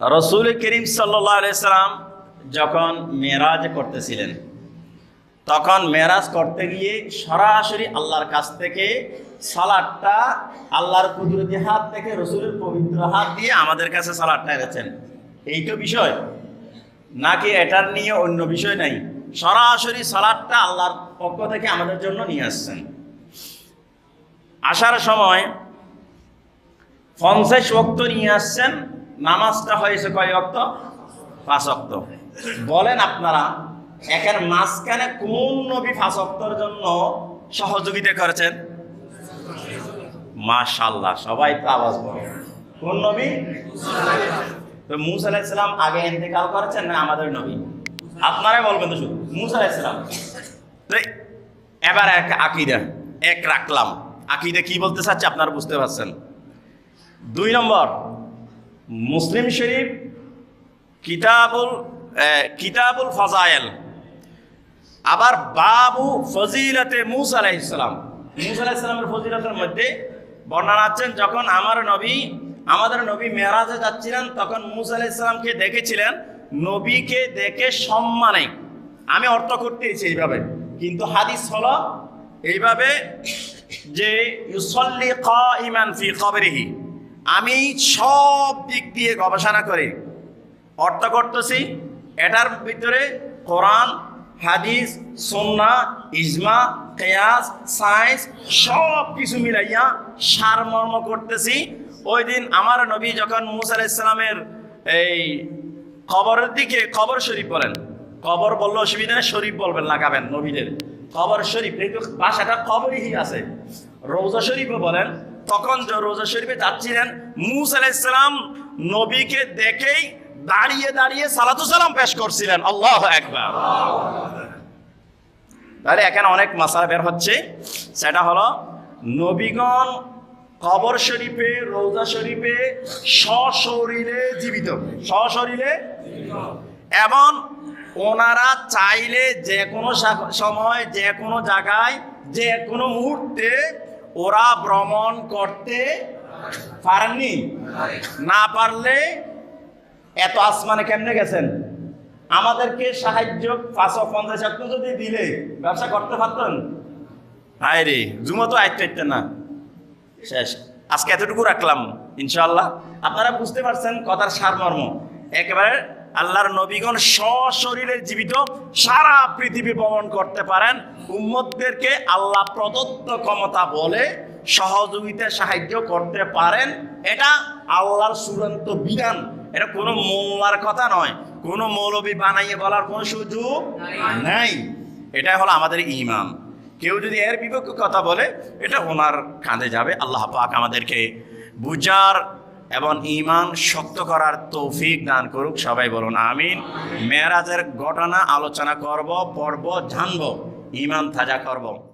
রসুল করিম সাল্লাম যখন মেরাজ করতেছিলেন, তখন মেরাজ করতে গিয়ে সরাসরি আল্লাহর কাছ থেকে সালাদটা আল্লাহর কুদরতি হাত থেকে রসুলের পবিত্র হাত দিয়ে আমাদের কাছে সালাদটা এনেছেন। এই তো বিষয়। নাকি এটার নিয়ে অন্য বিষয় নাই? সরাসরি সালাদটা আল্লাহর পক্ষ থেকে আমাদের জন্য নিয়ে আসছেন। আসার সময় পঞ্চাশ ওক্ত নিয়ে আসছেন নামাজটা হয়েছে কয় অক্ত পাঁচ অক্ত বলেন আপনারা, একের মাঝখানে কোন নবী পাঁচ অক্তর জন্য সহযোগিতা করেছেন? মাশাল্লাহ সবাই তো আওয়াজ বলে। কোন নবী? তো মুসা আগে ইন্তেকাল করেছেন না আমাদের নবী? আপনারাই বলবেন তো শুধু, মুসা এবার এক আকিদা, এক রাখলাম। আকিদা কি বলতে চাচ্ছে আপনারা বুঝতে পারছেন? দুই নম্বর মুসলিম শরীফ কিতাবুল কিতাবুল ফজায়েল আবার বাবু ফজিলতে মুসা আলাইসালাম মুসা আলাইসালামের ফজিলতের মধ্যে বর্ণনা আছেন, যখন আমার নবী, আমাদের নবী মেরাজে যাচ্ছিলেন, তখন মুসা আলাইসালামকে দেখেছিলেন, নবীকে দেখে সম্মানে। আমি অর্থ করতেছি এইভাবে, কিন্তু হাদিস হলো এইভাবে যে ইউসল্লি কাইমান ফি কবরিহি। আমি সব দিক দিয়ে গবেষণা করে। অর্থ করতেছি, এটার ভিতরে কোরআন, হাদিস সন্না ইজমা, কেয়াস, সায়েন্স সব কিছু মিলাইয়া সারমর্ম করতেছি। ওই দিন আমার নবী যখন মুসা আলাইসালামের এই খবরের দিকে খবর শরীফ বলেন খবর বললে অসুবিধা নেই, শরীফ বলবেন, লাগাবেন নবীদের। খবর শরীফ, এই তো বাসাটা কবরই আছে। রৌজা শরীফও বলেন তখন রোজা শরীফে যাচ্ছিলেন, মুসা আলাইসালাম নবীকে দেখেই দাঁড়িয়ে দাঁড়িয়ে সালাতু সালাম পেশ করছিলেন। আল্লাহ একবার তাহলে এখানে অনেক মাসালা বের হচ্ছে। সেটা হলো, নবীগণ কবর শরীফে, রোজা শরীফে সশরীরে জীবিত। সশরীরে এবং ওনারা চাইলে যে কোনো সময়, যে কোনো জায়গায়, যে কোনো মুহূর্তে ওরা ভ্রমণ করতে পারেননি। না পারলে এত আসমানে কেমনে গেছেন? আমাদেরকে সাহায্য পাঁচশো পঞ্চাশ একটু যদি দিলে ব্যবসা করতে পারতেন? হায় রে, জুমো তো আইতে আইতে না। শেষ। আজকে এতটুকু রাখলাম ইনশাল্লাহ আপনারা বুঝতে পারছেন কথার সারমর্ম। একেবারে আল্লাহর নবীগণ সশরীরে জীবিত সারা পৃথিবী ভ্রমণ করতে পারেন। উম্মতদেরকে আল্লাহ প্রদত্ত ক্ষমতা বলে সহযোগিতা সাহায্য করতে পারেন। এটা আল্লাহর চূড়ান্ত বিধান। এটা কোনো মোল্লার কথা নয়। কোনো মৌলবী বানাইয়ে বলার কোনো সুযোগ নাই। এটাই হলো আমাদের ইমাম কেউ যদি এর বিপক্ষে কথা বলে এটা ওনার কাঁধে যাবে। আল্লাহ পাক আমাদেরকে বুঝার এবং ইমান শক্ত করার তৌফিক দান করুক। সবাই বলুন আমিন। মেয়েরাজের ঘটনা আলোচনা করব পর্ব জানব ইমান তাজা করব।